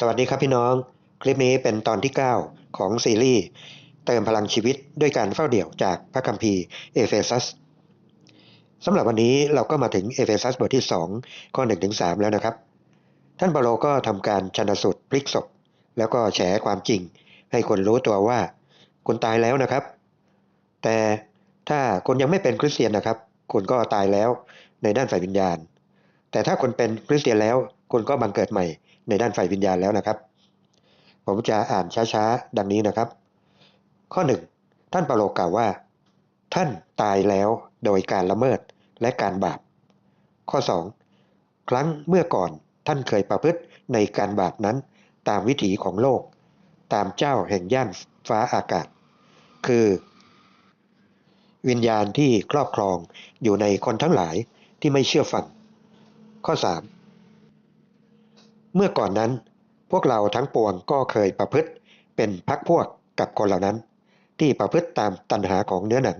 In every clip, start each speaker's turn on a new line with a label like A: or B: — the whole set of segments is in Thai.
A: สวัสดีครับพี่น้อง คลิปนี้เป็นตอนที่ 9 ของซีรีส์ เติมพลังชีวิตด้วยการเฝ้าเดี่ยวจากพระคัมภีร์เอเฟซัสสำหรับวันนี้เราก็มาถึงเอเฟซัสบทที่ 2 ข้อ1ถึง3แล้วนะครับ ท่านเปาโลก็ทำการชันสูตรพลิกศพ แล้วก็แฉความจริง ให้คนรู้ตัวว่าคุณตายแล้วนะครับ แต่ถ้าคุณยังไม่เป็นคริสเตียนนะครับคุณก็ตายแล้วในด้านฝ่ายวิญญาณ แต่ถ้าคุณเป็นคริสเตียนแล้วคุณก็บังเกิดใหม่ ในด้านฝ่ายวิญญาณแล้วนะครับ ผมจะอ่านช้าๆ ดังนี้นะครับ ข้อหนึ่งท่านเปาโลกล่าวว่า ท่านตายแล้วโดยการละเมิดและการบาป ข้อ 2 ครั้งเมื่อก่อนท่านเคยประพฤติในการบาปนั้นตามวิถีของโลก ตามเจ้าแห่งย่านฟ้าอากาศ คือ วิญญาณที่ครอบครองอยู่ในคนทั้งหลายที่ไม่เชื่อฟัง ข้อ 3 เมื่อก่อนนั้น พวกเราทั้งปวงก็เคยประพฤติเป็นพักพวกกับคนเหล่านั้น ที่ประพฤติตามตัณหาของเนื้อหนัง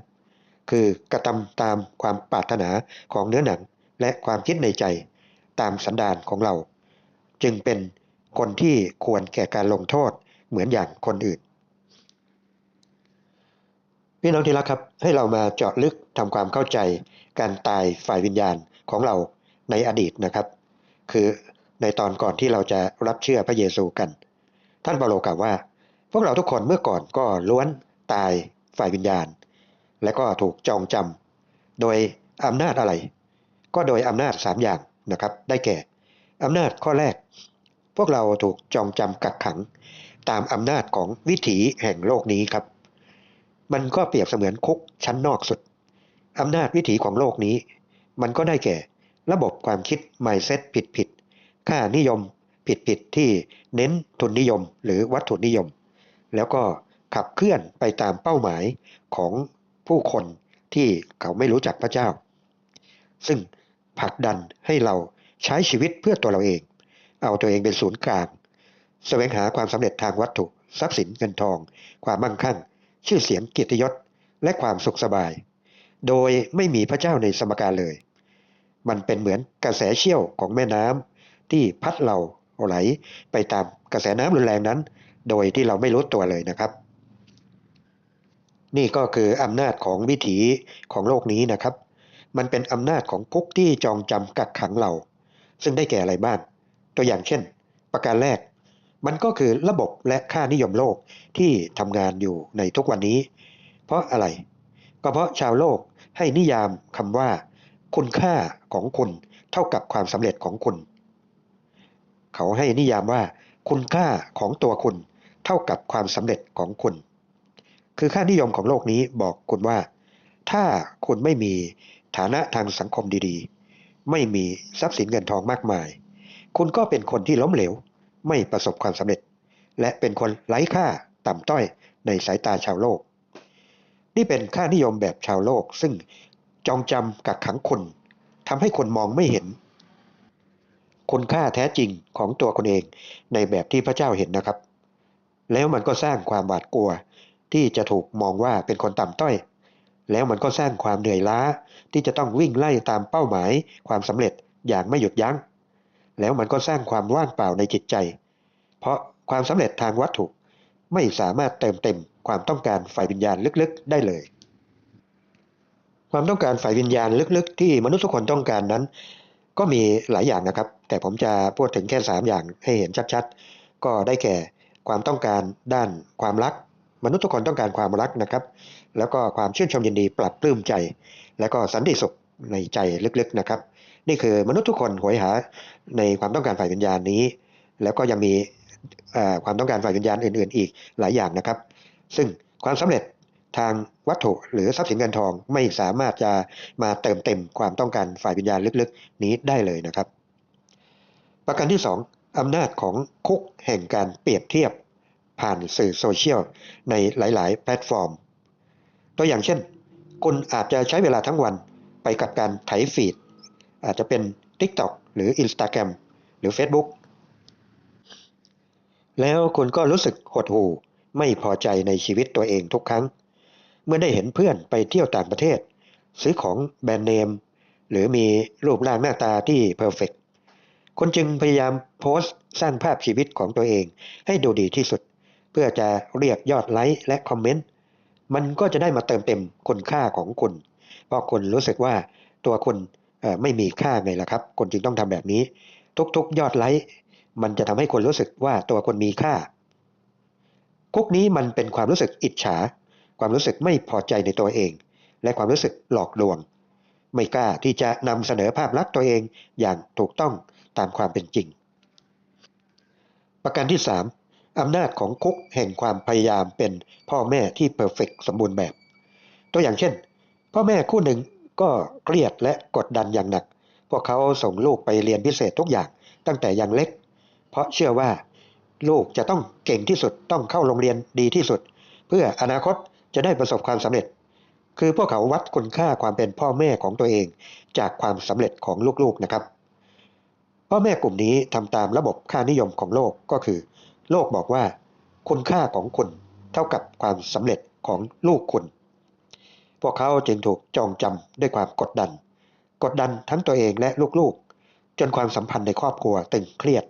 A: คือกระทำตามความปรารถนาของเนื้อหนังและความคิดในใจตามสันดานของเรา จึงเป็นคนที่ควรแก่การลงโทษเหมือนอย่างคนอื่น พี่น้องที่รักครับให้เรามาเจาะลึกทำความเข้าใจการตายฝ่ายวิญญาณของเราในอดีตนะครับ คือ ในตอนก่อนที่เราจะรับเชื่อพระเยซูกัน ท่านเปาโลกล่าวว่า พวกเราทุกคนเมื่อก่อนก็ล้วนตายฝ่ายวิญญาณ และก็ถูกจองจำโดยอำนาจอะไร ก็โดยอำนาจ 3 อย่างนะครับ ได้แก่อำนาจข้อแรก พวกเราถูกจองจำกักขัง ตามอำนาจของวิถีแห่งโลกนี้ครับ มันก็เปรียบเสมือนคุกชั้นนอกสุดอำนาจวิถีของโลกนี้ มันก็ได้แก่ ระบบความคิด mindset ผิดผิด ค่านิยมผิดผิดที่เน้นทุนนิยมหรือวัตถุนิยม แล้วก็ขับเคลื่อนไปตามเป้าหมายของผู้คนที่เขาไม่รู้จักพระเจ้า ซึ่งผลักดันให้เราใช้ชีวิตเพื่อตัวเราเอง เอาตัวเองเป็นศูนย์กลางแสวงหาความสำเร็จทางวัตถุ ทรัพย์สินเงินทอง ความมั่งคั่ง ชื่อเสียงเกียรติยศ และความสุขสบาย โดยไม่มีพระเจ้าในสมการเลย มันเป็นเหมือนกระแสเชี่ยวของแม่น้ำ ที่พัดเราไหลไปตามกระแสน้ำรุนแรงนั้น โดยที่เราไม่รู้ตัวเลยนะครับ นี่ก็คืออำนาจของวิถีของโลกนี้นะครับ มันเป็นอำนาจของคุกที่จองจำกักขังเรา ซึ่งได้แก่อะไรบ้าง ตัวอย่างเช่น ประการแรก มันก็คือระบบและค่านิยมโลกที่ทำงานอยู่ในทุกวันนี้ เพราะอะไร ก็เพราะชาวโลกให้นิยามคำว่า คุณค่าของคุณเท่ากับความสำเร็จของคุณ เขาให้นิยามว่า คุณค่าของตัวคุณ เท่ากับความสำเร็จของคุณ คือค่านิยมของโลกนี้บอกคุณว่า ถ้าคุณไม่มีฐานะทางสังคมดีๆ ไม่มีทรัพย์สินเงินทองมากมาย คุณก็เป็นคนที่ล้มเหลว ไม่ประสบความสำเร็จ และเป็นคนไร้ค่าต่ำต้อยในสายตาชาวโลก นี่เป็นค่านิยมแบบชาวโลกซึ่งจองจำกักขังคุณทำให้คนมองไม่เห็น คุณค่าแท้จริงของตัวคนเองในแบบที่พระเจ้าเห็นนะครับ แล้วมันก็สร้างความหวาดกลัว ที่จะถูกมองว่าเป็นคนต่ำต้อย แล้วมันก็สร้างความเหนื่อยล้าที่จะต้องวิ่งไล่ตามเป้าหมาย ความสำเร็จอย่างไม่หยุดยัง้ง แล้วมันก็สร้างความว่างเปล่าในจิตใจ เพราะความสำเร็จทางวัตถุไม่สามารถเติมเต็มความต้องการฝ่ายวิญญาณลึกๆ ได้เลย ความต้องการฝ่ายวิญญาณลึกๆ ที่มนุษย์ทุกคนต้องการนั้น ก็มีหลายอย่างนะครับ แต่ผมจะพูดถึงแค่ 3 อย่างให้เห็นชัดๆ ก็ได้แก่ความต้องการด้านความรัก มนุษย์ทุกคนต้องการความรักนะครับ แล้วก็ความชื่นชมยินดีปรับปลื้มใจ แล้วก็สันติสุขในใจลึกๆนะครับ นี่คือมนุษย์ทุกคนหวยหาในความต้องการฝ่ายวิญญาณนี้ แล้วก็ยังมีความต้องการฝ่ายวิญญาณอื่น ๆ อีกหลายอย่างนะครับ ซึ่งความสำเร็จ ทางวัตถุหรือทรัพย์สินเงินทองไม่สามารถจะมาเติมเต็มความต้องการฝ่ายวิญญาณลึกๆ นี้ได้เลยนะครับ ประการที่ 2อำนาจของคุกแห่งการเปรียบเทียบผ่านสื่อโซเชียลในหลาย ๆ แพลตฟอร์ม ตัวอย่างเช่น คุณอาจจะใช้เวลาทั้งวันไปกับการไถฟีด อาจจะเป็น TikTok หรือ Instagram หรือ Facebook แล้วคุณก็รู้สึกหดหู่ไม่พอใจในชีวิตตัวเองทุกครั้ง เมื่อได้เห็นเพื่อนไปเที่ยวต่างประเทศ ซื้อของแบรนด์เนม หรือมีรูปร่างหน้าตาที่เพอร์เฟกคนจึงพยายามโพสต์สร้างภาพชีวิตของตัวเองให้ดูดีที่สุด เพื่อจะเรียกยอดไลค์และคอมเมนต์มันก็จะได้มาเติมเต็มคุณค่าของคุณ เพราะคุณรู้สึกว่าตัวคุณไม่มีค่าไงล่ะครับคนจึงต้องทำแบบนี้ ทุกๆ ยอดไลค์มันจะทำให้คนรู้สึกว่าตัวคนมีค่า คุกนี้มันเป็นความรู้สึกอิจฉา ความรู้สึกไม่พอใจในตัวเอง และความรู้สึกหลอกลวง ไม่กล้าที่จะนำเสนอภาพลักษณ์ตัวเองอย่างถูกต้องตามความเป็นจริง ประการที่ 3. อำนาจของคุกแห่งความพยายามเป็นพ่อแม่ที่เพอร์เฟกสมบูรณ์แบบ ตัวอย่างเช่น พ่อแม่คู่หนึ่งก็เครียดและกดดันอย่างหนัก พวกเขาส่งลูกไปเรียนพิเศษทุกอย่างตั้งแต่ยังเล็ก เพราะเชื่อว่า ลูกจะต้องเก่งที่สุดต้องเข้าโรงเรียนดีที่สุด เพื่ออนาคต จะได้ประสบความสำเร็จ คือพวกเขาวัดคุณค่าความเป็นพ่อแม่ของตัวเอง จากความสำเร็จของลูกๆนะครับ พ่อแม่กลุ่มนี้ทำตามระบบค่านิยมของโลกก็คือ โลกบอกว่า คุณค่าของคุณเท่ากับความสำเร็จของลูกคุณ พวกเขาจึงถูกจองจำด้วยความกดดัน กดดันทั้งตัวเองและลูกๆ จนความสัมพันธ์ในครอบครัวตึงเครียด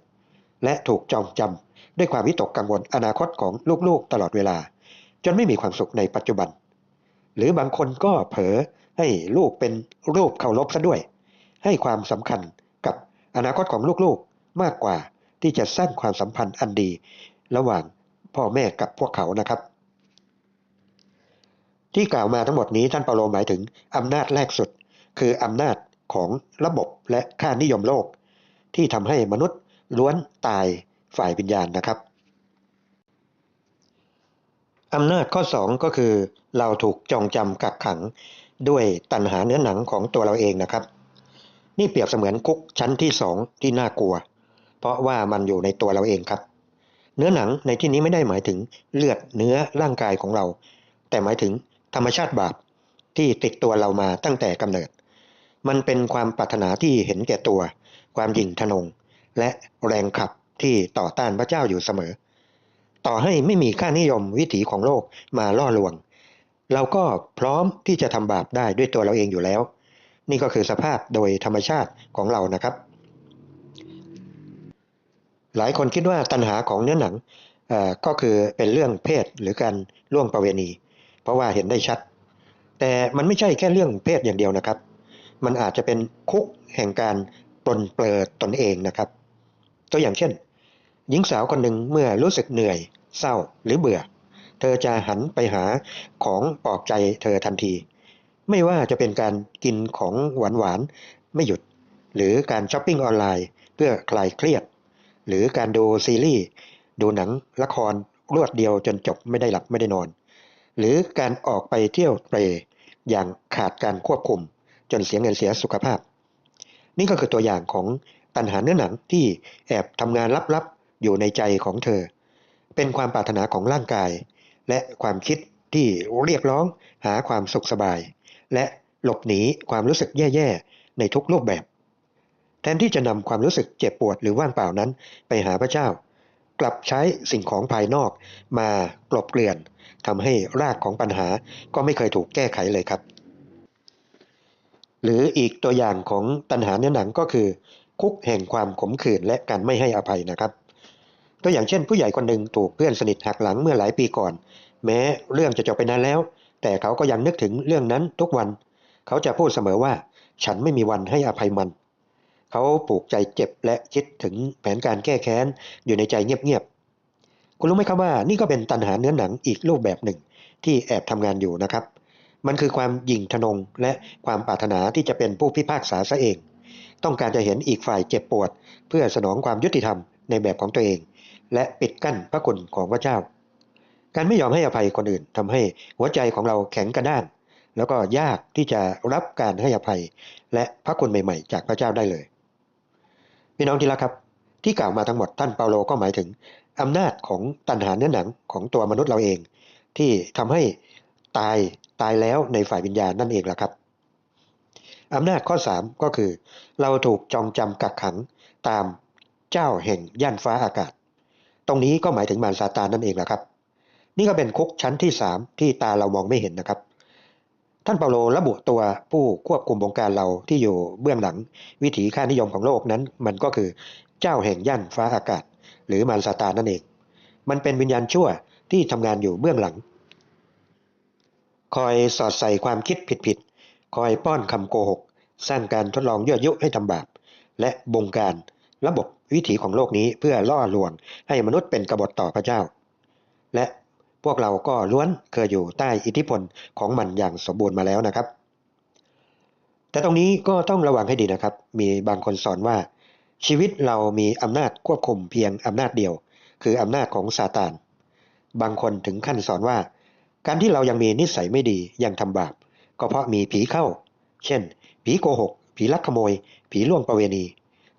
A: และถูกจองจำด้วยความวิตกกังวลอนาคตของลูกๆ ตลอดเวลา จนไม่มีความสุขในปัจจุบัน หรือบางคนก็เผลอให้ลูกเป็นรูปเคารพซะด้วย ให้ความสำคัญกับอนาคตของลูกๆมากกว่าที่จะสร้างความสัมพันธ์อันดี ระหว่างพ่อแม่กับพวกเขานะครับ ที่กล่าวมาทั้งหมดนี้ท่านเปาโลหมายถึงอำนาจแรกสุด คืออำนาจของระบบและค่านิยมโลก ที่ทำให้มนุษย์ล้วนตายฝ่ายวิญญาณนะครับ อำนาจข้อ 2 ก็คือ เราถูกจองจำกักขังด้วยตัณหาเนื้อหนังของตัวเราเองนะครับ นี่เปรียบเสมือนคุกชั้นที่สองที่น่ากลัว เพราะว่ามันอยู่ในตัวเราเองครับ เนื้อหนังในที่นี้ไม่ได้หมายถึงเลือดเนื้อร่างกายของเรา แต่หมายถึงธรรมชาติบาปที่ติดตัวเรามาตั้งแต่กำเนิด มันเป็นความปรารถนาที่เห็นแก่ตัว ความหยิ่งทะนง และแรงขับที่ต่อต้านพระเจ้าอยู่เสมอ ต่อให้ไม่มีค่านิยมวิถีของโลกมาล่อลวง เราก็พร้อมที่จะทำบาปได้ด้วยตัวเราเองอยู่แล้ว นี่ก็คือสภาพโดยธรรมชาติของเรานะครับ หลายคนคิดว่าตัณหาของเนื้อหนังก็คือเป็นเรื่องเพศหรือการล่วงประเวณี เพราะว่าเห็นได้ชัด แต่มันไม่ใช่แค่เรื่องเพศอย่างเดียวนะครับ มันอาจจะเป็นคุกแห่งการปลนเปลือตนเองนะครับ ตัวอย่างเช่น หญิงสาวคนหนึ่งเมื่อรู้สึกเหนื่อย เศร้าหรือเบื่อ เธอจะหันไปหาของปลอบใจเธอทันที ไม่ว่าจะเป็นการกินของหวานๆไม่หยุด หรือการช้อปปิ้งออนไลน์เพื่อคลายเครียด หรือการดูซีรีส์ ดูหนังละครรวดเดียวจนจบไม่ได้หลับไม่ได้นอน หรือการออกไปเที่ยวเตรอย่างขาดการควบคุม จนเสียเงินเสียสุขภาพ นี่ก็คือตัวอย่างของตัณหาเนื้อหนังที่แอบทำงานลับๆอยู่ในใจของเธอ เป็นความปรารถนาของร่างกาย และความคิดที่เรียกร้องหาความสุขสบาย และหลบหนีความรู้สึกแย่ๆในทุกรูปแบบ แทนที่จะนำความรู้สึกเจ็บปวดหรือว่างเปล่านั้นไปหาพระเจ้า กลับใช้สิ่งของภายนอกมากลบเกลื่อนทำให้รากของปัญหาก็ไม่เคยถูกแก้ไขเลยครับ หรืออีกตัวอย่างของตัณหาเนื้อหนังก็คือ คุกแห่งความขมขื่นและการไม่ให้อภัยนะครับ ตัวอย่างเช่น ผู้ใหญ่คนหนึ่งถูกเพื่อนสนิทหักหลังเมื่อหลายปีก่อน แม้เรื่องจะจบไปนานแล้ว แต่เขาก็ยังนึกถึงเรื่องนั้นทุกวัน เขาจะพูดเสมอว่า ฉันไม่มีวันให้อภัยมัน เขาปลูกใจเจ็บและคิดถึงแผนการแก้แค้นอยู่ในใจเงียบๆคุณรู้ไหมครับว่า นี่ก็เป็นตัณหาเนื้อหนังอีกรูปแบบหนึ่ง ที่แอบทำงานอยู่นะครับ มันคือความยิ่งทะนงและความปรารถนาที่จะเป็นผู้พิพากษาซะเอง ต้องการจะเห็นอีกฝ่ายเจ็บปวด เพื่อสนองความยุติธรรมในแบบของตัวเอง และปิดกั้นพระคุณของพระเจ้า การไม่ยอมให้อภัยคนอื่นทำให้หัวใจของเราแข็งกระด้าง แล้วก็ยากที่จะรับการให้อภัย และพระคุณใหม่ๆ จากพระเจ้าได้เลยพี่น้องที่รักครับ ที่กล่าวมาทั้งหมดท่านเปาโลก็หมายถึงอำนาจของตัณหาเนื้อหนังของตัวมนุษย์เราเอง ที่ทำให้ตายตายแล้วในฝ่ายวิญญาณนั่นเองแหละครับอำนาจข้อ 3 ก็คือ เราถูกจองจำกักขังตามเจ้าแห่งย่านฟ้าอากาศ ตรงนี้ก็หมายถึงมารซาตานนั่นเองแหละครับ นี่ก็เป็นคุกชั้นที่ 3 ที่ตาเรามองไม่เห็นนะครับ ท่านเปาโลระบุตัวผู้ควบคุมวงการเราที่อยู่เบื้องหลัง วิถีค่านิยมของโลกนั้น มันก็คือเจ้าแห่งย่านฟ้าอากาศ หรือมารซาตานนั่นเอง มันเป็นวิญญาณชั่วที่ทำงานอยู่เบื้องหลัง คอยสอดใส่ความคิดผิดๆคอยป้อนคำโกหก สร้างการทดลองยั่วยุให้ทำบาปและบงการระบบ วิถีของโลกนี้เพื่อล่อลวงให้มนุษย์เป็นกบฏต่อพระเจ้า และพวกเราก็ล้วนเคยอยู่ใต้อิทธิพลของมันอย่างสมบูรณ์มาแล้วนะครับ แต่ตรงนี้ก็ต้องระวังให้ดีนะครับ มีบางคนสอนว่า ชีวิตเรามีอำนาจควบคุมเพียงอำนาจเดียว คืออำนาจของซาตาน บางคนถึงขั้นสอนว่า การที่เรายังมีนิสัยไม่ดียังทำบาป ก็เพราะมีผีเข้า เช่น ผีโกหก ผีลักขโมย ผีล่วงประเวณี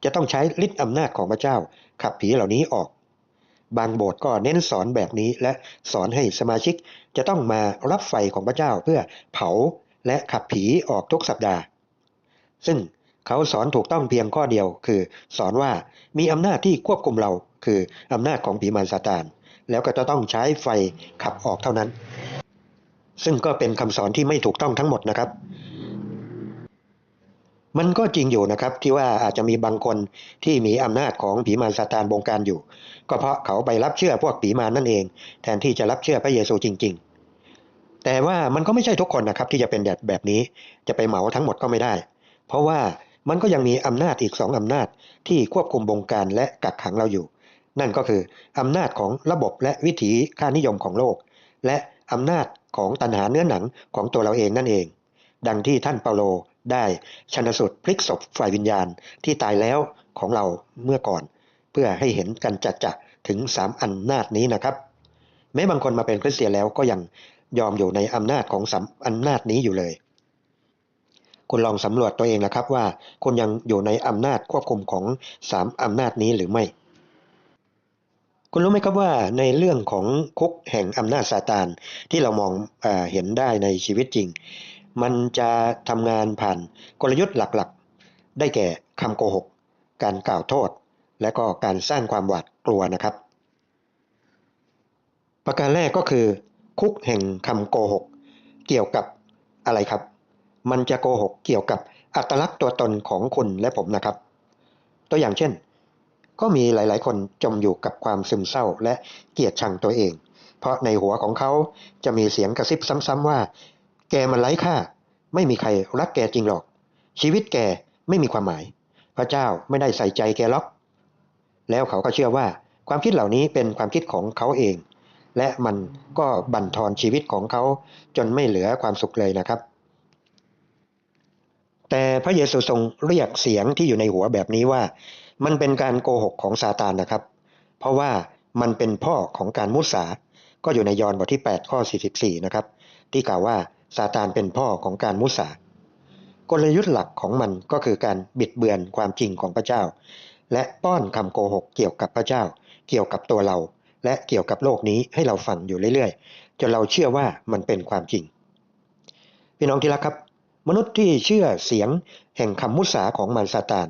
A: จะต้องใช้ฤทธิ์อำนาจของพระเจ้า ขับผีเหล่านี้ออก บางโบสถ์ก็เน้นสอนแบบนี้และสอนให้สมาชิกจะต้องมารับไฟของพระเจ้าเพื่อเผาและขับผีออกทุกสัปดาห์ ซึ่งเขาสอนถูกต้องเพียงข้อเดียวคือ สอนว่ามีอำนาจที่ควบคุมเราคืออำนาจของผีมารซาตาน แล้วก็จะต้องใช้ไฟขับออกเท่านั้น ซึ่งก็เป็นคำสอนที่ไม่ถูกต้องทั้งหมดนะครับ มันก็จริงอยู่นะครับที่ว่าอาจจะมีบางคนที่มีอำนาจของผีมารซาตานบงการอยู่ ก็เพราะเขาไปรับเชื่อพวกผีมารนั่นเอง แทนที่จะรับเชื่อพระเยซูจริง ๆ แต่ว่ามันก็ไม่ใช่ทุกคนนะครับที่จะเป็นแบบแบบนี้จะไปเหมาทั้งหมดก็ไม่ได้ เพราะว่ามันก็ยังมีอำนาจอีกสองอำนาจที่ควบคุมบงการและกักขังเราอยู่ นั่นก็คืออำนาจของระบบและวิถีค่านิยมของโลก และอำนาจของตัณหาเนื้อหนังของตัวเราเองนั่นเอง ดังที่ท่านเปาโล ได้ชันสูตรพลิกศพฝ่ายวิญญาณที่ตายแล้วของเราเมื่อก่อน เพื่อให้เห็นกันจัดจะถึงสามอำนาจนี้นะครับ แม้บางคนมาเป็นคริสเตียนแล้วก็ยังยอมอยู่ในอำนาจของสามอำนาจนี้อยู่เลย คุณลองสำรวจตัวเองนะครับว่าคุณยังอยู่ในอำนาจควบคุมของสามอำนาจนี้หรือไม่ คุณรู้ไหมครับว่าในเรื่องของคุกแห่งอำนาจซาตานที่เรามองอเห็นได้ในชีวิตจริง มันจะทำงานผ่านกลยุทธ์หลักๆ ได้แก่คำโกหก การกล่าวโทษ และก็การสร้างความหวาดกลัวนะครับ ประการแรกก็คือ คุกแห่งคำโกหก เกี่ยวกับอะไรครับ มันจะโกหกเกี่ยวกับอัตลักษณ์ตัวตนของคุณและผมนะครับ ตัวอย่างเช่น ก็มีหลายๆ คนจมอยู่กับความซึมเศร้าและเกลียดชังตัวเอง เพราะในหัวของเขาจะมีเสียงกระซิบซ้ำๆว่า แกมันไร้ค่า ไม่มีใครรักแกจริงหรอก ชีวิตแกไม่มีความหมาย พระเจ้าไม่ได้ใส่ใจแกหรอก แล้วเขาก็เชื่อว่าความคิดเหล่านี้เป็นความคิดของเขาเอง และมันก็บั่นทอนชีวิตของเขาจนไม่เหลือความสุขเลยนะครับ แต่พระเยซูทรงเรียกเสียงที่อยู่ในหัวแบบนี้ว่า มันเป็นการโกหกของซาตานนะครับ เพราะว่ามันเป็นพ่อของการมุสา ก็อยู่ในยอห์นบทที่ 8 ข้อ 44 นะครับ ที่กล่าวว่า ซาตานเป็นพ่อของการมุสากลยุทธ์หลักของมันก็คือการบิดเบือนความจริงของพระเจ้า และป้อนคำโกหกเกี่ยวกับพระเจ้า เกี่ยวกับตัวเรา และเกี่ยวกับโลกนี้ให้เราฟังอยู่เรื่อยๆจนเราเชื่อว่ามันเป็นความจริง พี่น้องที่รักครับ มนุษย์ที่เชื่อเสียงแห่งคำมุสาของมารซาตาน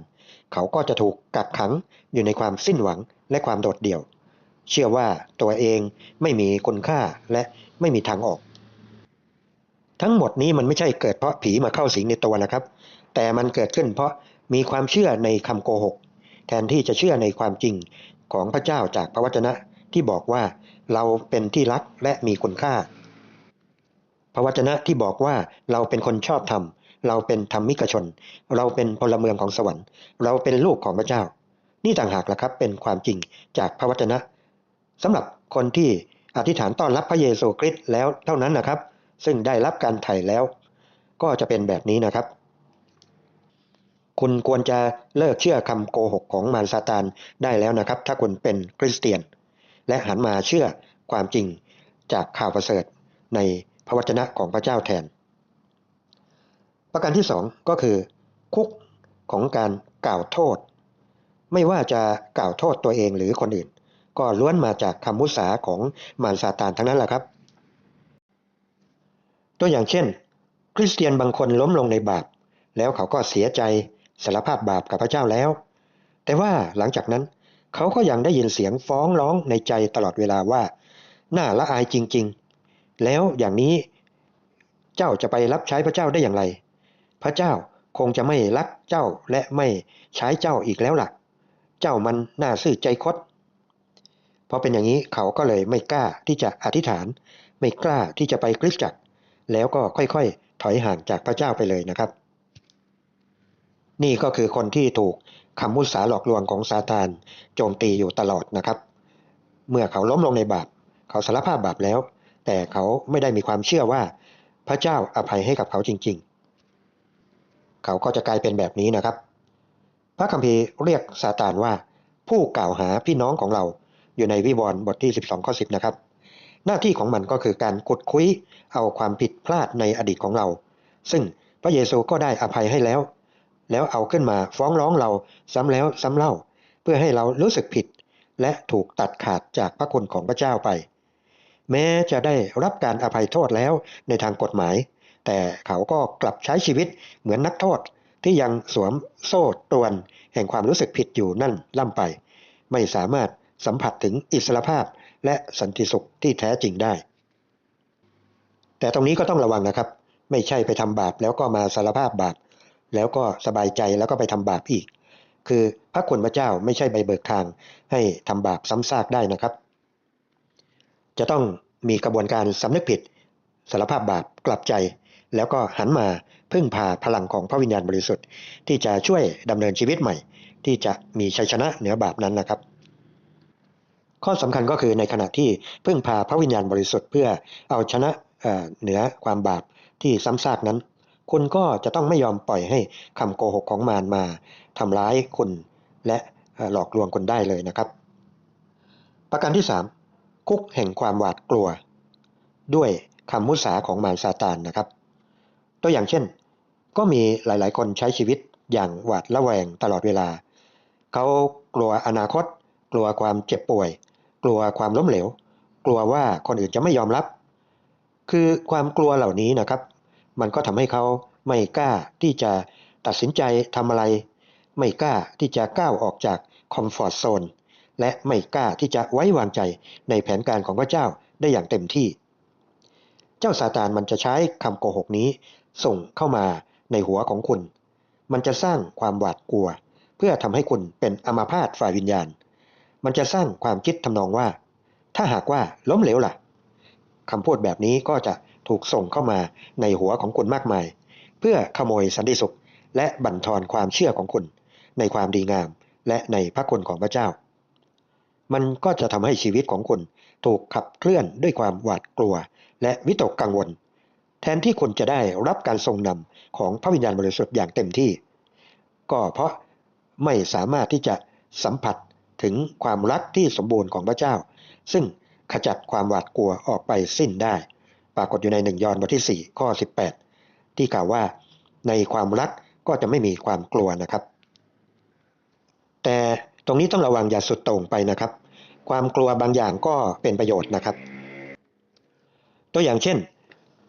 A: เขาก็จะถูกกักขังอยู่ในความสิ้นหวังและความโดดเดี่ยว เชื่อว่าตัวเองไม่มีคุณค่าและไม่มีทางออก ทั้งหมดนี้มันไม่ใช่เกิดเพราะผีมาเข้าสิงในตัวนะครับ แต่มันเกิดขึ้นเพราะมีความเชื่อในคำโกหก แทนที่จะเชื่อในความจริงของพระเจ้าจากพระวจนะที่บอกว่าเราเป็นที่รักและมีคุณค่า พระวจนะที่บอกว่าเราเป็นคนชอบธรรม เราเป็นธรรมิกชน เราเป็นพลเมืองของสวรรค์ เราเป็นลูกของพระเจ้า นี่ต่างหากละครับเป็นความจริงจากพระวจนะสำหรับคนที่อธิษฐานต้อนรับพระเยซูคริสต์แล้วเท่านั้นนะครับ ซึ่งได้รับการไถ่แล้ว ก็จะเป็นแบบนี้นะครับ คุณควรจะเลิกเชื่อคำโกหกของมารซาตานได้แล้วนะครับ ถ้าคุณเป็นคริสเตียน และหันมาเชื่อความจริงจากข่าวประเสริฐในพระวจนะของพระเจ้าแทน ประการที่สองก็คือ คุกของการกล่าวโทษ ไม่ว่าจะกล่าวโทษตัวเองหรือคนอื่น ก็ล้วนมาจากคำมุสาของมารซาตานทั้งนั้นแหละครับ ตัวอย่างเช่น คริสเตียนบางคนล้มลงในบาป แล้วเขาก็เสียใจสารภาพบาปกับพระเจ้าแล้ว แต่ว่าหลังจากนั้นเขาก็ยังได้ยินเสียงฟ้องร้องในใจตลอดเวลาว่า น่าละอายจริง ๆ แล้วอย่างนี้เจ้าจะไปรับใช้พระเจ้าได้อย่างไร พระเจ้าคงจะไม่รักเจ้าและไม่ใช้เจ้าอีกแล้วล่ะ เจ้ามันน่าซื่อใจคดพอเป็นอย่างนี้เขาก็เลยไม่กล้าที่จะอธิษฐาน ไม่กล้าที่จะไปคริสตจักร แล้วก็ค่อยๆ ถอยห่างจากพระเจ้าไปเลยนะครับ นี่ก็คือคนที่ถูกคำมุสาหลอกลวงของซาตานโจมตีอยู่ตลอดนะครับ เมื่อเขาล้มลงในบาป เขาสารภาพบาปแล้ว แต่เขาไม่ได้มีความเชื่อว่า พระเจ้าอภัยให้กับเขาจริง ๆ เขาก็จะกลายเป็นแบบนี้นะครับ พระคัมภีร์เรียกซาตานว่าผู้กล่าวหาพี่น้องของเราอยู่ในวิวรณ์บทที่ 12 ข้อ 10 นะครับ หน้าที่ของมันก็คือการขุดคุยเอาความผิดพลาดในอดีตของเรา ซึ่งพระเยซูก็ได้อภัยให้แล้ว แล้วเอาขึ้นมาฟ้องร้องเราซ้ำแล้วซ้ำเล่า เพื่อให้เรารู้สึกผิด และถูกตัดขาดจากพระคุณของพระเจ้าไป แม้จะได้รับการอภัยโทษแล้วในทางกฎหมาย แต่เขาก็กลับใช้ชีวิตเหมือนนักโทษที่ยังสวมโซ่ตรวนแห่งความรู้สึกผิดอยู่นั่นล่ำไป ไม่สามารถสัมผัสถึงอิสรภาพ และสันติสุขที่แท้จริงได้ แต่ตรงนี้ก็ต้องระวังนะครับ ไม่ใช่ไปทำบาปแล้วก็มาสารภาพบาปแล้วก็สบายใจแล้วก็ไปทำบาปอีก คือพระคุณพระเจ้าไม่ใช่ใบเบิกทาง ให้ทำบาปซ้ำซากได้นะครับ จะต้องมีกระบวนการสำนึกผิดสารภาพบาปกลับใจ แล้วก็หันมาพึ่งพาพลังของพระวิญญาณบริสุทธิ์ ที่จะช่วยดำเนินชีวิตใหม่ ที่จะมีชัยชนะเหนือบาปนั้นนะครับ ข้อสำคัญก็คือในขณะที่พึ่งพาพระวิญญาณบริสุทธิ์เพื่อเอาชนะเหนือความบาปที่ซ้ำซากนั้น คุณก็จะต้องไม่ยอมปล่อยให้คำโกหกของมารมาทำร้ายคุณและหลอกลวงคุณได้เลยนะครับ ประการที่ 3 คุกแห่งความหวาดกลัว ด้วยคำมุสาของมารซาตานนะครับ ตัวอย่างเช่น ก็มีหลาย ๆ คนใช้ชีวิตอย่างหวาดระแวงตลอดเวลา เขากลัวอนาคต กลัวความเจ็บป่วย ลัวความล้มเหลว กลัวว่าคนอื่นจะไม่ยอมรับ คือความกลัวเหล่านี้นะครับ มันก็ทำให้เขาไม่กล้าที่จะตัดสินใจทำอะไร ไม่กล้าที่จะก้าวออกจากคอมฟอร์ทโซนและไม่กล้าที่จะไว้วางใจในแผนการของพระเจ้าได้อย่างเต็มที่ เจ้าซาตานมันจะใช้คำโกหกนี้ส่งเข้ามาในหัวของคุณ มันจะสร้างความหวาดกลัว เพื่อทำให้คุณเป็นอมาพาตฝ่ายวิญญาณ มันจะสร้างความคิดทำนองว่า ถ้าหากว่าล้มเหลวล่ะคำพูดแบบนี้ก็จะถูกส่งเข้ามาในหัวของคุณมากมาย เพื่อขโมยสันติสุข และบั่นทอนความเชื่อของคุณ ในความดีงาม และในพระคุณของพระเจ้า มันก็จะทำให้ชีวิตของคุณถูกขับเคลื่อนด้วยความหวาดกลัว และวิตกกังวล แทนที่คุณจะได้รับการทรงนำของพระวิญญาณบริสุทธิ์อย่างเต็มที่ ก็เพราะไม่สามารถที่จะสัมผัส ถึงความรักที่สมบูรณ์ของพระเจ้า ซึ่งขจัดความหวาดกลัวออกไปสิ้นได้ ปรากฏอยู่ในหนึ่งยอห์นบทที่ 4 ข้อ 18 ที่กล่าวว่าในความรักก็จะไม่มีความกลัวนะครับ แต่ตรงนี้ต้องระวังอย่าสุดโต่งไปนะครับ ความกลัวบางอย่างก็เป็นประโยชน์นะครับ ตัวอย่างเช่น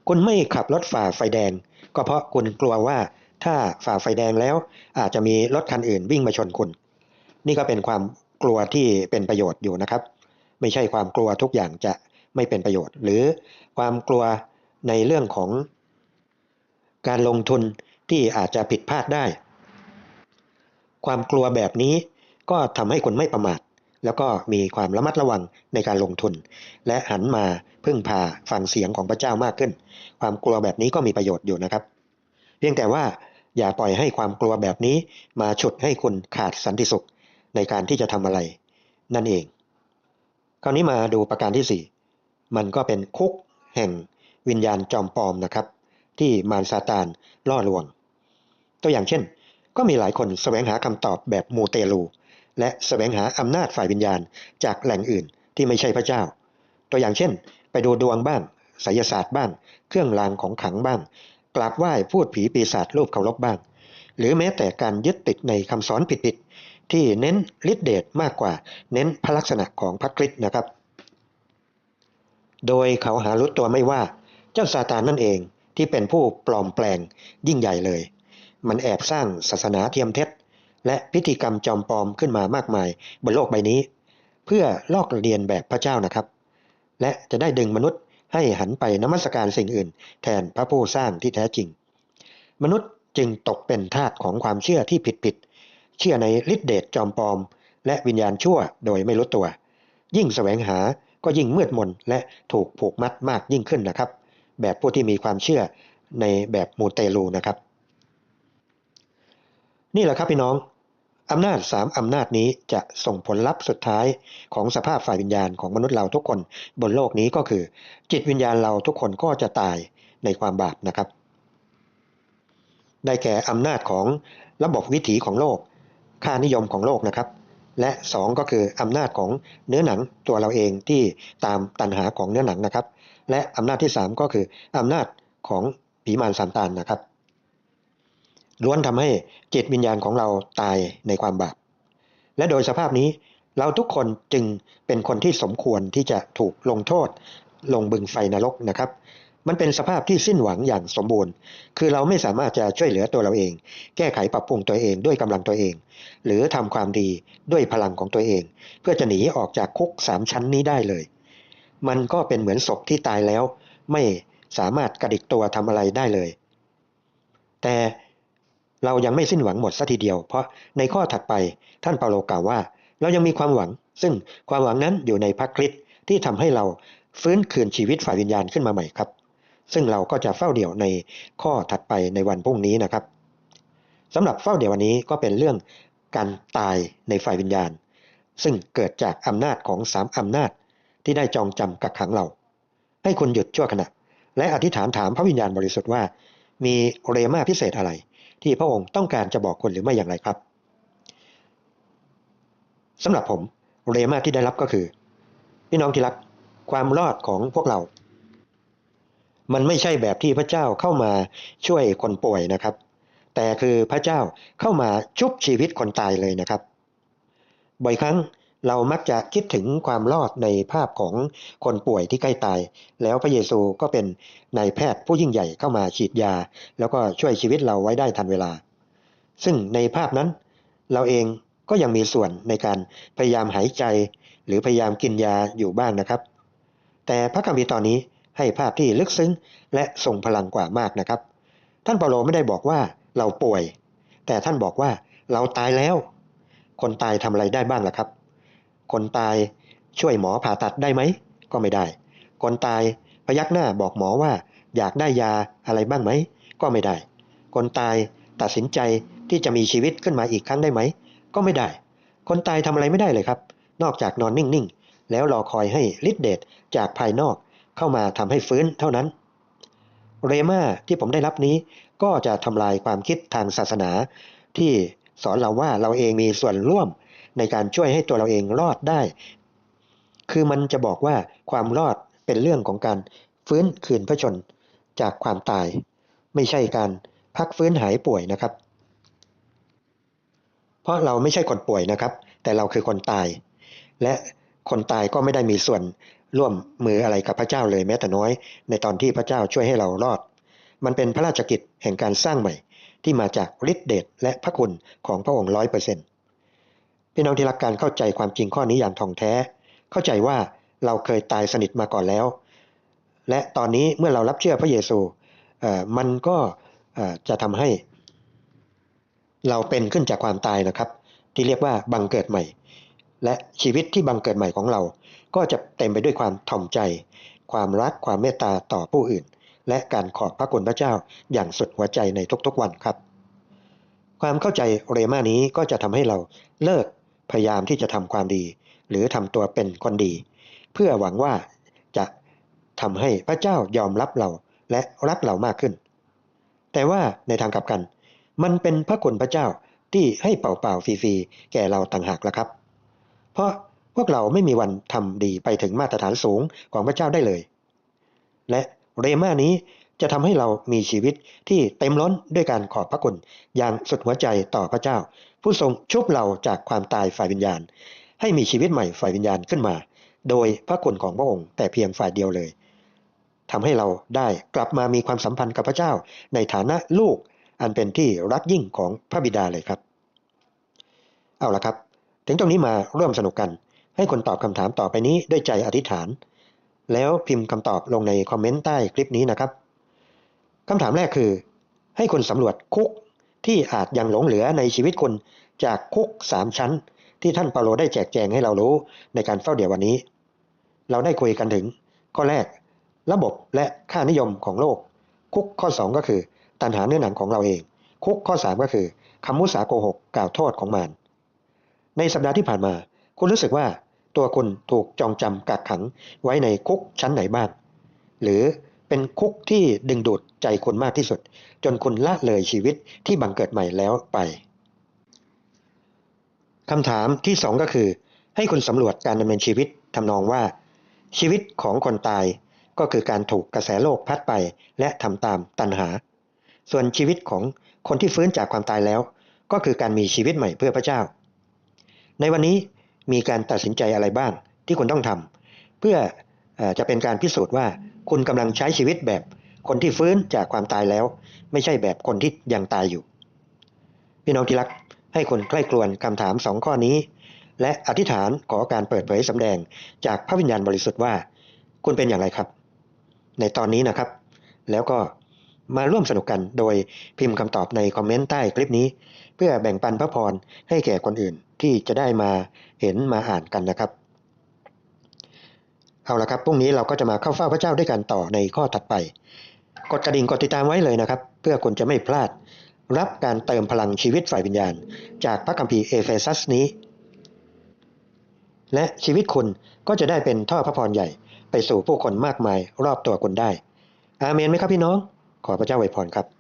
A: คุณไม่ขับรถฝ่าไฟแดง ก็เพราะคุณกลัวว่าถ้าฝ่าไฟแดงแล้วอาจจะมีรถคันอื่นวิ่งมาชนคุณ นี่ก็เป็นความ กลัวที่เป็นประโยชน์อยู่นะครับ ไม่ใช่ความกลัวทุกอย่างจะไม่เป็นประโยชน์ หรือความกลัวในเรื่องของการลงทุนที่อาจจะผิดพลาดได้ ความกลัวแบบนี้ก็ทำให้คุณไม่ประมาท แล้วก็มีความระมัดระวังในการลงทุน และหันมาพึ่งพาฟังเสียงของพระเจ้ามากขึ้น ความกลัวแบบนี้ก็มีประโยชน์อยู่นะครับ เพียงแต่ว่าอย่าปล่อยให้ความกลัวแบบนี้มาฉุดให้คุณขาดสันติสุข ในการที่จะทำอะไร นั่นเอง คราวนี้มาดูประการที่ 4 มันก็เป็นคุกแห่งวิญญาณจอมปลอมนะครับ ที่มารซาตานล่อลวง ตัวอย่างเช่น ก็มีหลายคนแสวงหาคำตอบแบบมูเตลู และแสวงหาอำนาจฝ่ายวิญญาณจากแหล่งอื่นที่ไม่ใช่พระเจ้า ตัวอย่างเช่น ไปดูดวงบ้างไสยศาสตร์บ้าง เครื่องรางของขลังบ้าง กราบไหว้พูดผีปีศาจรูปเคารพบ้าง หรือแม้แต่การยึดติดในคำสอนผิดๆ ที่เน้นฤทธิเดชมากกว่าเน้นพระลักษณะของพระคริสต์นะครับ โดยเขาหารู้ตัวไม่ว่าเจ้าซาตานนั่นเองที่เป็นผู้ปลอมแปลงยิ่งใหญ่เลย มันแอบสร้างศาสนาเทียมเท็จ และพิธีกรรมจอมปลอมขึ้นมามากมายบนโลกใบนี้ เพื่อลอกเลียนแบบพระเจ้านะครับ และจะได้ดึงมนุษย์ให้หันไปนมัสการสิ่งอื่น แทนพระผู้สร้างที่แท้จริง มนุษย์จึงตกเป็นทาสของความเชื่อที่ผิดๆ เชื่อในฤทธิเดชจอมปลอม และวิญญาณชั่วโดยไม่รู้ตัว ยิ่งแสวงหาก็ยิ่งมืดมนและถูกผูกมัดมากยิ่งขึ้นนะครับ แบบผู้ที่มีความเชื่อในแบบมูเตลูนะครับ นี่แหละครับพี่น้องอำนาจสามอำนาจนี้จะส่งผลลัพธ์สุดท้ายของสภาพฝ่ายวิญญาณของมนุษย์เราทุกคนบนโลกนี้ก็คือ จิตวิญญาณเราทุกคนก็จะตายในความบาปนะครับ ได้แก่อำนาจของระบบวิถีของโลก ค่านิยมของโลกนะครับ และสองก็คืออำนาจของเนื้อหนังตัวเราเองที่ตามตันหาของเนื้อหนังนะครับ และอำนาจที่สามก็คืออำนาจของผีมารซานตานนะครับล้วนทำให้จิตวิญญาณของเราตายในความบาป และโดยสภาพนี้เราทุกคนจึงเป็นคนที่สมควรที่จะถูกลงโทษ ลงบึงไฟนรกนะครับ มันเป็นสภาพที่สิ้นหวังอย่างสมบูรณ์ คือเราไม่สามารถจะช่วยเหลือตัวเราเอง แก้ไขปรับปรุงตัวเองด้วยกำลังตัวเอง หรือทำความดีด้วยพลังของตัวเอง เพื่อจะหนีออกจากคุกสามชั้นนี้ได้เลย มันก็เป็นเหมือนศพที่ตายแล้ว ไม่สามารถกระดิกตัวทำอะไรได้เลย แต่เรายังไม่สิ้นหวังหมดสัทีเดียว เพราะในข้อถัดไปท่านเปาโลกล่าวว่า เรายังมีความหวัง ซึ่งความหวังนั้นอยู่ในพระคริสต์ที่ทำให้เราฟื้นคืนชีวิตฝ่ายวิญญาณขึ้นมาใหม่ครับ ซึ่งเราก็จะเฝ้าเดี่ยวในข้อถัดไปในวันพรุ่งนี้นะครับสำหรับเฝ้าเดี่ยววันนี้ก็เป็นเรื่องการตายในฝ่ายวิญญาณ ซึ่งเกิดจากอำนาจของสามอำนาจที่ได้จองจำกักขังเรา ให้คุณหยุดชั่วขณะ และอธิษฐานถามพระวิญญาณบริสุทธิ์ว่า มีเรมาพิเศษอะไร ที่พระองค์ต้องการจะบอกคนหรือไม่อย่างไรครับสำหรับผมเรมาที่ได้รับก็คือ พี่น้องที่รักความรอดของพวกเรา มันไม่ใช่แบบที่พระเจ้าเข้ามาช่วยคนป่วยนะครับ แต่คือพระเจ้าเข้ามาชุบชีวิตคนตายเลยนะครับ บ่อยครั้งเรามักจะคิดถึงความรอดในภาพของคนป่วยที่ใกล้ตาย แล้วพระเยซูก็เป็นนายแพทย์ผู้ยิ่งใหญ่เข้ามาฉีดยา แล้วก็ช่วยชีวิตเราไว้ได้ทันเวลา ซึ่งในภาพนั้น เราเองก็ยังมีส่วนในการพยายามหายใจ หรือพยายามกินยาอยู่บ้างนะครับ แต่พระคัมภีร์ตอนนี้ ให้ภาพที่ลึกซึ้ง และทรงพลังกว่ามากนะครับ ท่านเปาโลไม่ได้บอกว่าเราป่วย แต่ท่านบอกว่าเราตายแล้ว คนตายทำอะไรได้บ้างล่ะครับ คนตายช่วยหมอผ่าตัดได้ไหม ก็ไม่ได้ คนตายพยักหน้าบอกหมอว่า อยากได้ยาอะไรบ้างไหม ก็ไม่ได้ คนตายตัดสินใจที่จะมีชีวิตขึ้นมาอีกครั้งได้ไหม ก็ไม่ได้ คนตายทำอะไรไม่ได้เลยครับ นอกจากนอนนิ่งๆ แล้วรอคอยให้ฤทธิเดชจากภายนอก เข้ามาทำให้ฟื้นเท่านั้น เรมาที่ผมได้รับนี้ก็จะทำลายความคิดทางศาสนาที่สอนเราว่าเราเองมีส่วนร่วมในการช่วยให้ตัวเราเองรอดได้ คือมันจะบอกว่าความรอดเป็นเรื่องของการฟื้นคืนพระชนจากความตาย ไม่ใช่การพักฟื้นหายป่วยนะครับ เพราะเราไม่ใช่คนป่วยนะครับ แต่เราคือคนตาย และคนตายก็ไม่ได้มีส่วน ร่วมมืออะไรกับพระเจ้าเลยแม้แต่น้อย ในตอนที่พระเจ้าช่วยให้เรารอด มันเป็นพระราชกิจแห่งการสร้างใหม่ ที่มาจากฤทธิเดชและพระคุณของพระองค์ร้อยเปอร์เซ็นต์พี่น้องที่รักการเข้าใจความจริงข้อนี้อย่างท่องแท้ เข้าใจว่าเราเคยตายสนิทมาก่อนแล้ว และตอนนี้เมื่อเรารับเชื่อพระเยซูมันก็จะทำให้ เราเป็นขึ้นจากความตายนะครับ ที่เรียกว่าบังเกิดใหม่ และชีวิตที่บังเกิดใหม่ของเรา ก็จะเต็มไปด้วยความถ่อมใจ ความรักความเมตตาต่อผู้อื่น และการขอบพระคุณพระเจ้าอย่างสุดหัวใจในทุกๆวันครับ ความเข้าใจเรมานี้ก็จะทำให้เราเลิกพยายามที่จะทำความดี หรือทำตัวเป็นคนดี เพื่อหวังว่าจะทำให้พระเจ้ายอมรับเราและรักเรามากขึ้น แต่ว่าในทางกลับกัน มันเป็นพระคุณพระเจ้าที่ให้เป่าๆฟรีๆแก่เราต่างหากละครับ เพราะ วกเราไม่มีวันทำดีไปถึงมาตรฐานสูงของพระเจ้าได้เลย และเรมานี้จะทำให้เรามีชีวิตที่เต็มล้นด้วยการขอบพระคุณอย่างสุดหัวใจต่อพระเจ้า ผู้ทรงชุบเราจากความตายฝ่ายวิญญาณ ให้มีชีวิตใหม่ฝ่ายวิญญาณขึ้นมา โดยพระคุณของพระองค์แต่เพียงฝ่ายเดียวเลยทำให้เราได้กลับมามีความสัมพันธ์กับพระเจ้า ในฐานะลูกอันเป็นที่รักยิ่งของพระบิดาเลยครับ เอาละครับ ถึงตรงนี้มาร่วมสนุกกัน ให้คนตอบคำถามต่อไปนี้ด้วยใจอธิษฐาน แล้วพิมพ์คำตอบลงในคอมเมนต์ใต้คลิปนี้นะครับคำถามแรกคือ ให้คุณสำรวจคุกที่อาจยังหลงเหลือในชีวิตคุณจากคุกสามชั้น ที่ท่านเปาโลได้แจกแจงให้เรารู้ในการเฝ้าเดี่ยววันนี้ เราได้คุยกันถึง ข้อแรก ระบบและค่านิยมของโลก คุกข้อ 2 ก็คือ ตัณหาเนื้อหนังของเราเอง คุกข้อ 3 ก็คือคำมุสาโกหกกล่าวโทษของมารในสัปดาห์ที่ผ่านมา คุณรู้สึกว่า ตัวคุณถูกจองจำกักขังไว้ในคุกชั้นไหนบ้าง หรือเป็นคุกที่ดึงดูดใจคุณมากที่สุด จนคุณละเลยชีวิตที่บังเกิดใหม่แล้วไปคำถามที่สองก็คือ ให้คุณสำรวจการดำเนินชีวิตทำนองว่า ชีวิตของคนตายก็คือการถูกกระแสโลกพัดไปและทำตามตัณหา ส่วนชีวิตของคนที่ฟื้นจากความตายแล้ว ก็คือการมีชีวิตใหม่เพื่อพระเจ้า ในวันนี้ มีการตัดสินใจอะไรบ้างที่คุณต้องทำเพื่ออจะเป็นการพิสูจน์ว่าคุณกำลังใช้ชีวิตแบบคนที่ฟื้นจากความตายแล้ว ไม่ใช่แบบคนที่ยังตายอยู่ พี่น้องที่รักให้คนใกล้กลวนคำถามสองข้อนี้ และอธิษฐานขอการเปิดเผยสำแดงจากพระวิญญาณบริสุทธิ์ว่า คุณเป็นอย่างไรครับ ในตอนนี้นะครับ แล้วก็มาร่วมสนุกกันโดยพิมพ์คำตอบในคอมเมนต์ใต้คลิปนี้ เพื่อแบ่งปันพระพรให้แก่คนอื่น ที่จะได้มาเห็นมาอ่านกันนะครับ เอาละครับพรุ่งนี้เราก็จะมาเข้าเฝ้าพระเจ้าด้วยกันต่อในข้อถัดไป กดกระดิ่งกดติดตามไว้เลยนะครับ เพื่อคุณจะไม่พลาด รับการเติมพลังชีวิตฝ่ายวิญญาณ จากพระคัมภีร์เอเฟซัสนี้ และชีวิตคุณก็จะได้เป็นท่อพระพรใหญ่ ไปสู่ผู้คนมากมายรอบตัวคุณได้ อาเมนไหมครับพี่น้อง ขอพระเจ้าอวยพรครับ